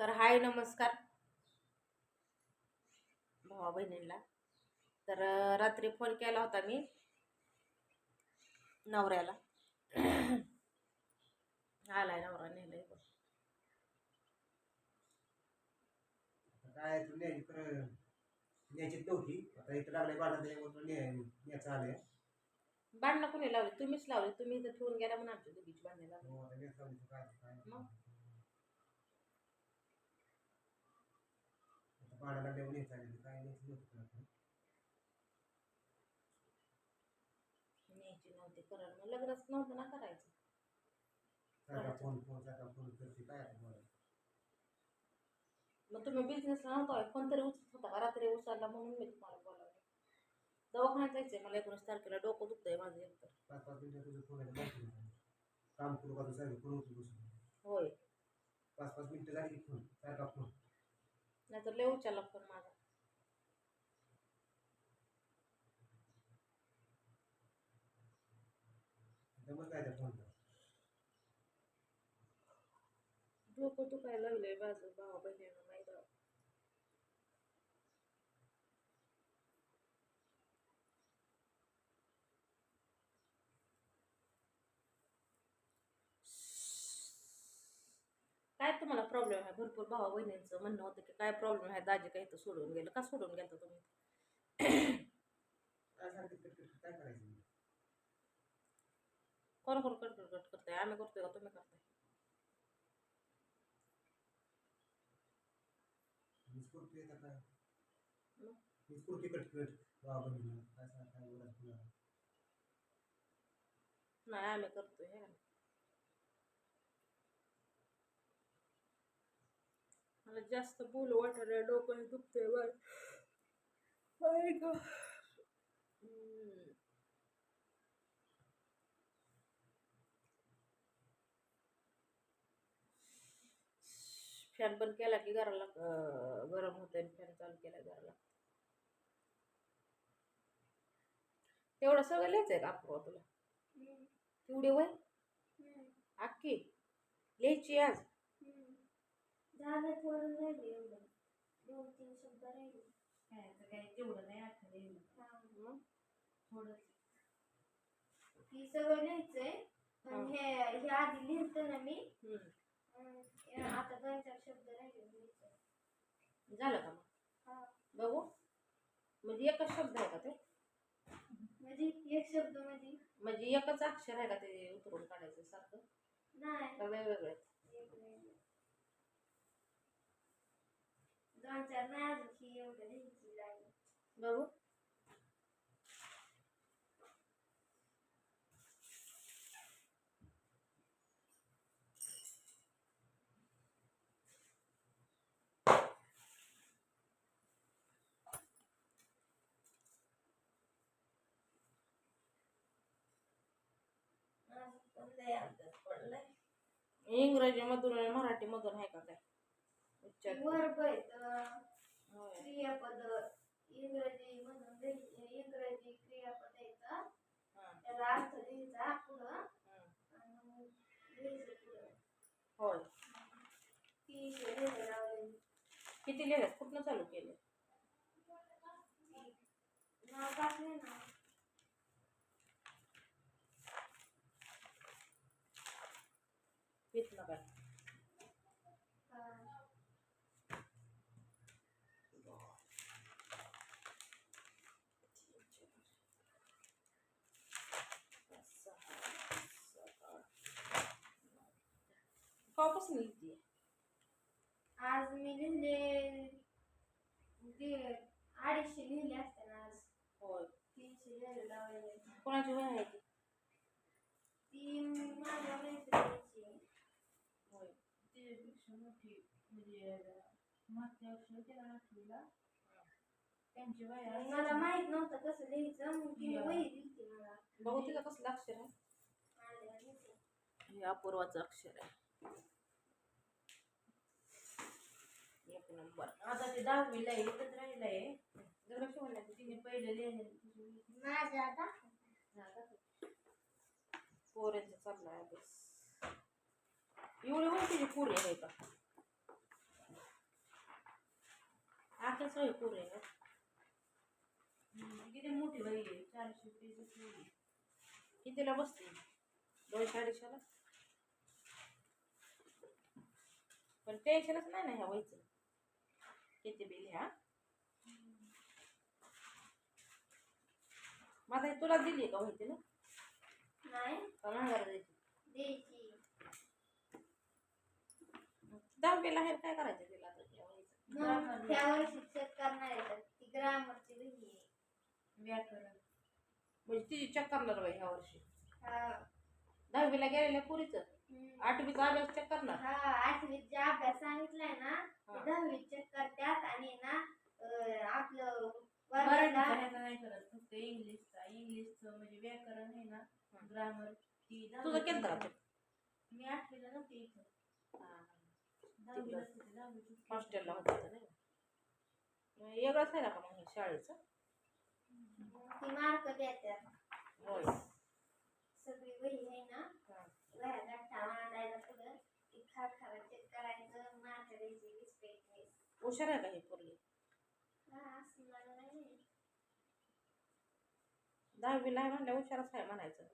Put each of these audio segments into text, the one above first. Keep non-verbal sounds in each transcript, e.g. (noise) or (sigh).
तर हाय नमस्कार. भावा बहिणींना. तर रात्री फोन केला होता मी नवऱ्याला. (clears throat) आलाय नवरा नेलाय. काय तू न्यायची कर न्यायची नव्हती. आता इथं लागले बाळा त्याच्यावर न्याय न्यायचं आलंय. भांडणं कोणी लावली? तुम्हीच लावली. तुम्ही इथं ठेवून गेला म्हणून आमच्या दोघीची लावली हो, तर मग? बाळा लागल्यावर न्यायचं आलेलं काय न्यायचं नव्हतं तुला. न्यायची नव्हती करण मग लग्नच नव्हतं ना करायचं. सारखा फोन फोन सारखा फोन करते काय आता बोलायचं? मग तुम्ही बिझनेसला नव्हता फोन तरी उचलत होता का? रात्री उचलला म्हणून मी तुम्हाला बोलावलं. दवाखान्यात जायचंय मला एकोणीस तारखेला डोकं दुखतंय माझं एकतर पाच पाच मिनिटं तुझं फोन आहे माहिती नाही. काम करू का तू सारखं फोन उचलू बसून होय. पाच पाच मिनिटं झाली की फोन सारखा फोन. नाहीतर लय उचलला फोन माझा. काय डोकं दुखायला लागलंय माझं भावा बहिणीनं. तुम्हाला प्रॉब्लेम आहे? भरपूर भावा बहिणींचं म्हणणं होतं की काय प्रॉब्लेम आहे? दाजी काही तर सोडून गेलं? का सोडून गेलं तुम्ही? काय काय? कोण कोण कट कट करताय? आम्ही करतोय का? तुम्ही करताय? मीच करतोय आता मला जास्त बोलू वाटायला डोकं दुखतंय गं. हम्म. फॅन बंद केला की घराला? गरम होतंय फॅन चालू केला घराला. तेवढं सगळं लिहायचंय का अपूर्वा तुला तेवढी वय? अख्खी? लिहायची आज. झालं थोडं राहिले एवढं दोन तीन शब्द राहिले काय तेवढं नाही आठवलं हा. थोडं ही सगळं लिहायचंय आणि हे हे आधी लिहिलं ना मी हम्म. अं, हे आता दोन चार शब्द राहिले लिहायचे. झालं का मग हा. बघू म्हणजे एकच शब्द आहे का ते म्हणजे एक शब्दमध्ये म्हणजे एकच अक्षर आहे का ते उतरून काढायचं सारखं नाही का वेगवेगळे? एक. दोन चार नाही अजून ही एवढं लिहायची बघू इंग्रजी मधून आणि मराठी मधून आहे का काय? आहेत. क्रियापद इंग्रजी म्हणून इंग्रजी क्रियापद यायचं त्याला अर्थ लिहायचा पुढं लिहायचं होय. लिहायला किती लिहिलं कुठनं चालू केलं? नाव टाकले ना इथनं काय हा. कवापासून लिहिते आज मी लिहिले दे- अडीचशे लिहिले असते ना आज. होय. तीनशे लिहायला लावलेले कोणाची वय आहे? ती ती माझ्या मैत्रिणीची. होय. त्यापेक्षा मोठी म्हणजे मागच्या वर्षी ना आठवीला? त्यांची वया मला माहीत नव्हतं कसं लिहायचं मग ती वही दिली मला. बघू तिला कसलं अक्षर आहे. हे अपूर्वाचं अक्षर आहे. एक नंबर. आता ते दहावीला आहे एकच तिने पहिले आता? पोऱ्यांचं एवढी पोरी आहे का? पोरे आहेत. हम्म, किती मोठी बाई आहे? चारशे कितीला बसते? दोनशे अडीचशेला पण टेन्शनच नाही ना ह्या वयचं किती बिल ह्या माझा तुला दिली का माहिती ना नाही. द्यायची? दहावीला आहे काय करायचं तिला आता त्या वयचं मग त्या वर्षी चेक करणार आहे तर ती ग्रामरची वही आहे. व्याकरण. म्हणजे तिची चेक करणार बाई ह्या वर्षी? हा. दहावीला गेलेल्या पुरीचं? आठवीचा अभ्यास चेक करणार? हा आठवीत जे अभ्यास सांगितलाय ना ते. दहावीत चेक करतात आणि ना अं, आपलं वर्गाला नाही करत. फक्त इंग्लिशचा इंग्लिशचं म्हणजे व्याकरण आहे ना ग्रामर ती तुझं केलं का? मी आठवीला नव्हते इथं. दहावीला होते दहावीत हॉस्टेलला होतं नाही? मग वेगळंच आहे ना का मग हे शाळेचं? ती मार्क देतात होय. सगळी वही आहे ना पुढं खा चेक करायचं हुशार आहे का हे पोरगी हा असं मला नाही. दहावीला आहे म्हणल्या हुशारच आहे म्हणायचं.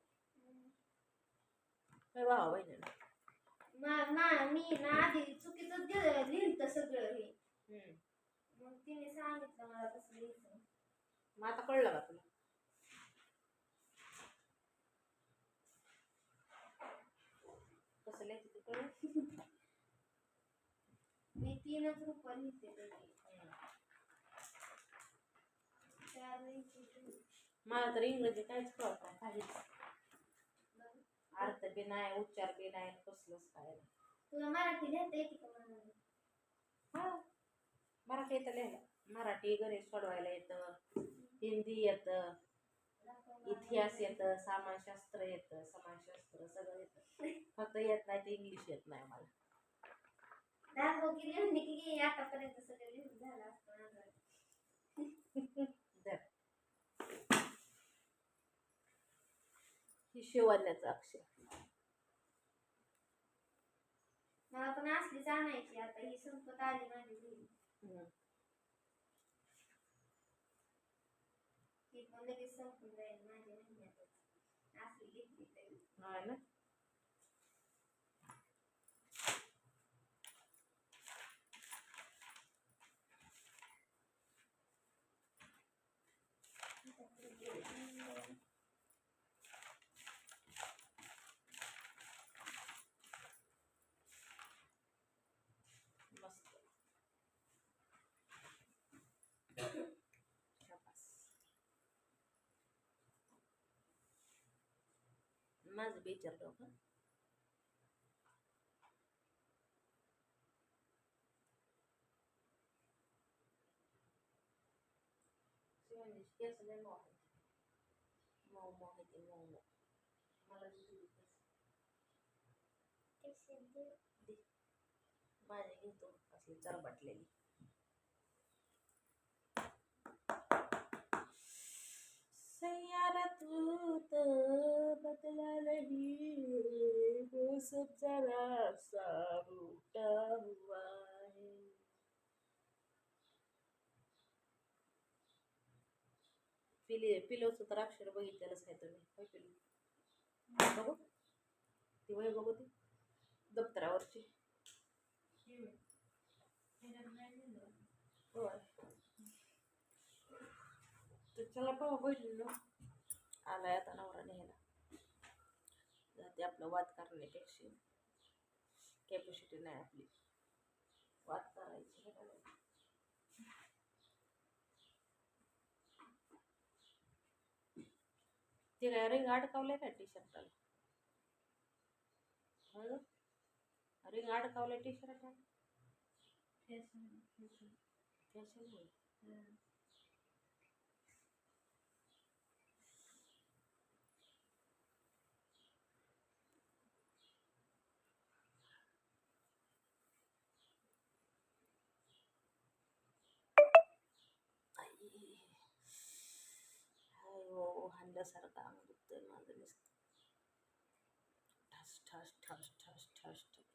काय भावा बहिणीला मा- मा- मी ना आधी चुकीचं लिहिलं सगळं हे. हम्म. मग तिने सांगितलं मला कसं लिहायचं. मग आता कळलं का तुला कसं लिहायचं ते कळलं मी तीनच रुपये मला तर इंग्रजी काहीच कळत नाही काहीच अर्थ बी नाही उच्चार बी नाही कसलंच काय तुला मराठी लिहिता येते का मला हा मराठी येतं लिहायला. मराठी गणित सोडवायला येतं हिंदी येतं इतिहास येतं समाजशास्त्र येतं समाजशास्त्र सगळं येतं. फक्त येत नाही ते इंग्लिश येत नाही मला. दाखव की लिहून की आतापर्यंत सगळं लिहून झालं असतं माझं. धर. (laughs) ही शिवण्याचं अक्षर मला पण असलीच आणायची आता ही संपत आली माझी. ती पण लगेच संपून जाईल माझ्या महिन्यातच असली घेतली तरी हा ना माझं मऊ आहेत. मऊ मऊ आहे ते मऊ मला बी. माझ्या घेतो असली चरबटलेली सैयारा तू तर बदला नहीं वो सब जरा सा हुआ है। पिले पिलोचं तर अक्षर बघितलेलंच आहे तुम्ही होय पिलो? बघू. ती वय बघू ती दप्तरावरची. होय. तर चला पाहू बहिणीनो आलाय आता नवरा न्यायला. जाते आपलं वाद करण्यापेक्षा. कॅपॅसिटी नाही आपली. वाद करायची. ते काय रिंग अडकावलंय का टी शर्टाला रिंग अडकावलंय टी शर्टाला फॅशन फॅशन फॅशन होईल अंग दुखतंय माझं नुसतं ठस ठस ठस ठस ठस ठस.